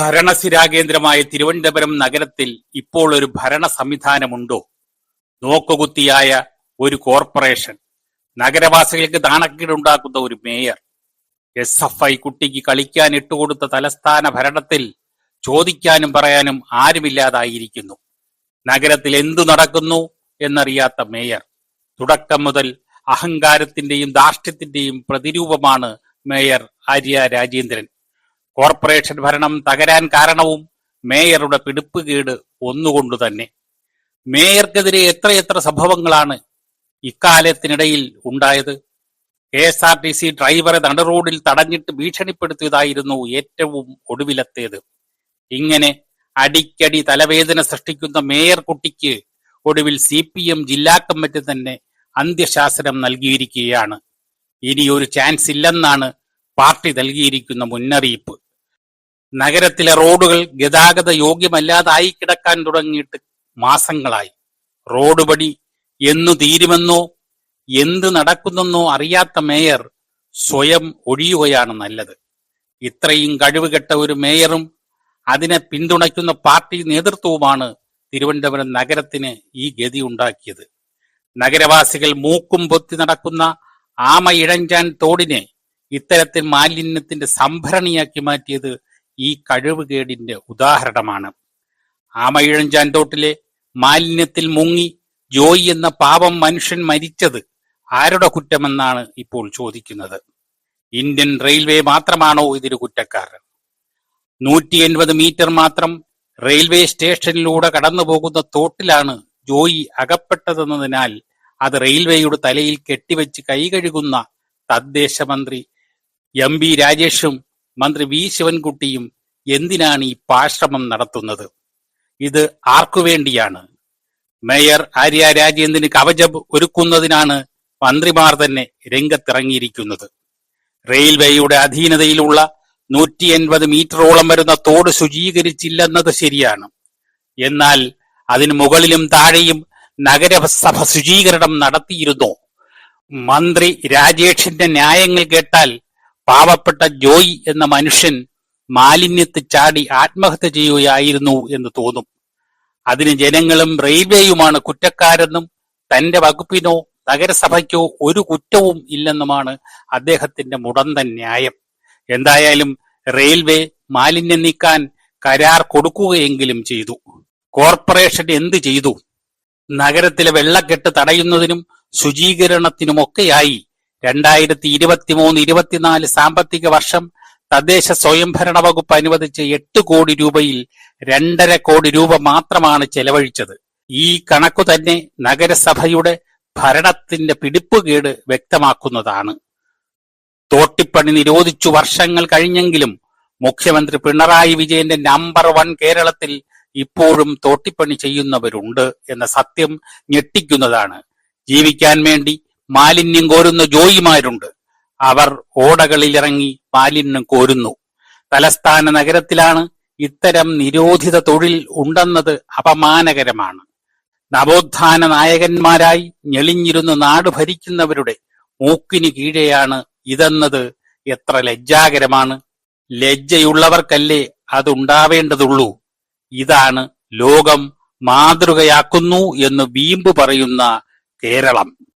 ഭരണസിരാകേന്ദ്രമായ തിരുവനന്തപുരം നഗരത്തിൽ ഇപ്പോൾ ഒരു ഭരണ സംവിധാനമുണ്ടോ? നോക്കുകുത്തിയായ ഒരു കോർപ്പറേഷൻ. നഗരവാസികൾക്ക് നാണക്കേടുണ്ടാക്കുന്ന ഒരു മേയർ. എസ് എഫ് ഐ കുട്ടിക്ക് കളിക്കാൻ ഇട്ടുകൊടുത്ത തലസ്ഥാന ഭരണത്തിൽ ചോദിക്കാനും പറയാനും ആരുമില്ലാതായിരിക്കുന്നു. നഗരത്തിൽ എന്തു നടക്കുന്നു എന്നറിയാത്ത മേയർ. തുടക്കം മുതൽ അഹങ്കാരത്തിന്റെയും ധാർഷ്ട്യത്തിന്റെയും പ്രതിരൂപമാണ് മേയർ ആര്യ രാജേന്ദ്രൻ. കോർപ്പറേഷൻ ഭരണം തകരാൻ കാരണവും മേയറുടെ പിടിപ്പുകേട് ഒന്നുകൊണ്ട് തന്നെ. മേയർക്കെതിരെ എത്രയെത്ര സംഭവങ്ങളാണ് ഇക്കാലത്തിനിടയിൽ ഉണ്ടായത്. K S R T C ഡ്രൈവറെ നടുറോഡിൽ തടഞ്ഞിട്ട് ഭീഷണിപ്പെടുത്തിയതായിരുന്നു ഏറ്റവും ഒടുവിലത്തേത്. ഇങ്ങനെ അടിക്കടി തലവേദന സൃഷ്ടിക്കുന്ന മേയർ കുട്ടിക്ക് ഒടുവിൽ സി പി എം ജില്ലാ കമ്മിറ്റി തന്നെ അന്ത്യശാസനം നൽകിയിരിക്കുകയാണ്. ഇനി ഒരു ചാൻസ് ഇല്ലെന്നാണ് പാർട്ടി നൽകിയിരിക്കുന്ന മുന്നറിയിപ്പ്. നഗരത്തിലെ റോഡുകൾ ഗതാഗത യോഗ്യമല്ലാതായി കിടക്കാൻ തുടങ്ങിയിട്ട് മാസങ്ങളായി. റോഡ് പണി എന്നു തീരുമെന്നോ എന്ത് നടക്കുന്നെന്നോ അറിയാത്ത മേയർ സ്വയം ഒഴിയുകയാണ് നല്ലത്. ഇത്രയും കഴിവുകെട്ട ഒരു മേയറും അതിനെ പിന്തുണയ്ക്കുന്ന പാർട്ടി നേതൃത്വവുമാണ് തിരുവനന്തപുരം നഗരത്തിന് ഈ ഗതി ഉണ്ടാക്കിയത്. നഗരവാസികൾ മൂക്കും പൊത്തി നടക്കുന്ന ആമ ഇഴഞ്ചാൻ തോടിനെ ഇത്തരത്തിൽ മാലിന്യത്തിന്റെ സംഭരണിയാക്കി മാറ്റിയത് ഈ കഴിവുകേടിന്റെ ഉദാഹരണമാണ്. ആമയിഴഞ്ചാൻതോട്ടിലെ മാലിന്യത്തിൽ മുങ്ങി ജോയി എന്ന പാപം മനുഷ്യൻ മരിച്ചത് ആരുടെ കുറ്റമെന്നാണ് ഇപ്പോൾ ചോദിക്കുന്നത്. ഇന്ത്യൻ റെയിൽവേ മാത്രമാണോ ഇതിന് കുറ്റക്കാരൻ? നൂറ്റി എൺപത് മീറ്റർ മാത്രം റെയിൽവേ സ്റ്റേഷനിലൂടെ കടന്നു പോകുന്ന തോട്ടിലാണ് ജോയി അകപ്പെട്ടതെന്നതിനാൽ അത് റെയിൽവേയുടെ തലയിൽ കെട്ടിവെച്ച് കൈകഴുകുന്ന തദ്ദേശ മന്ത്രി എം ബി രാജേഷും മന്ത്രി വി ശിവൻകുട്ടിയും എന്തിനാണ് ഈ പാശ്രമം നടത്തുന്നത്? ഇത് ആർക്കുവേണ്ടിയാണ് മേയർ ആര്യ രാജേന്ദ്രന് കവചം ഒരുക്കുന്നതിനാണ് മന്ത്രിമാർ തന്നെ രംഗത്തിറങ്ങിയിരിക്കുന്നത്. റെയിൽവേയുടെ അധീനതയിലുള്ള നൂറ്റി എൺപത് മീറ്ററോളം വരുന്ന തോട് ശുചീകരിച്ചില്ലെന്നത് ശരിയാണ്. എന്നാൽ അതിന് മുകളിലും താഴെയും നഗരസഭ ശുചീകരണം നടത്തിയിരുന്നോ? മന്ത്രി രാജേഷിന്റെ ന്യായങ്ങൾ കേട്ടാൽ പാവപ്പെട്ട ജോയ് എന്ന മനുഷ്യൻ മാലിന്യത്തെ ചാടി ആത്മഹത്യ ചെയ്യുകയായിരുന്നു എന്ന് തോന്നും. അതിന് ജനങ്ങളും റെയിൽവേയുമാണ് കുറ്റക്കാരെന്നും തന്റെ വകുപ്പിനോ നഗരസഭയ്ക്കോ ഒരു കുറ്റവും ഇല്ലെന്നുമാണ് അദ്ദേഹത്തിന്റെ മുടന്തൻ ന്യായം. എന്തായാലും റെയിൽവേ മാലിന്യം നീക്കാൻ കരാർ കൊടുക്കുകയെങ്കിലും ചെയ്തു. കോർപ്പറേഷൻ എന്ത് ചെയ്തു? നഗരത്തിലെ വെള്ളക്കെട്ട് തടയുന്നതിനും ശുചീകരണത്തിനുമൊക്കെയായി രണ്ടായിരത്തി ഇരുപത്തിമൂന്ന് ഇരുപത്തിനാല് സാമ്പത്തിക വർഷം തദ്ദേശ സ്വയംഭരണ വകുപ്പ് അനുവദിച്ച എട്ട് കോടി രൂപയിൽ രണ്ടര കോടി രൂപ മാത്രമാണ് ചെലവഴിച്ചത്. ഈ കണക്കു തന്നെ നഗരസഭയുടെ ഭരണത്തിന്റെ പിടിപ്പുകേട് വ്യക്തമാക്കുന്നതാണ്. തോട്ടിപ്പണി നിരോധിച്ചു വർഷങ്ങൾ കഴിഞ്ഞെങ്കിലും മുഖ്യമന്ത്രി പിണറായി വിജയന്റെ നമ്പർ വൺ കേരളത്തിൽ ഇപ്പോഴും തോട്ടിപ്പണി ചെയ്യുന്നവരുണ്ട് എന്ന സത്യം ഞെട്ടിക്കുന്നതാണ്. ജീവിക്കാൻ വേണ്ടി മാലിന്യം കോരുന്ന ജോയിമാരുണ്ട്. അവർ ഓടകളിലിറങ്ങി മാലിന്യം കോരുന്നു. തലസ്ഥാന നഗരത്തിലാണ് ഇത്തരം നിരോധിത തൊഴിൽ ഉണ്ടെന്നത് അപമാനകരമാണ്. നവോത്ഥാന നായകന്മാരായി ഞെളിഞ്ഞിരുന്ന് നാട് ഭരിക്കുന്നവരുടെ മൂക്കിന് കീഴെയാണ് ഇതെന്നത് എത്ര ലജ്ജാകരമാണ്. ലജ്ജയുള്ളവർക്കല്ലേ അതുണ്ടാവേണ്ടതുള്ളൂ. ഇതാണ് ലോകം മാതൃകയാക്കുന്നു എന്ന് വീമ്പ് പറയുന്ന കേരളം.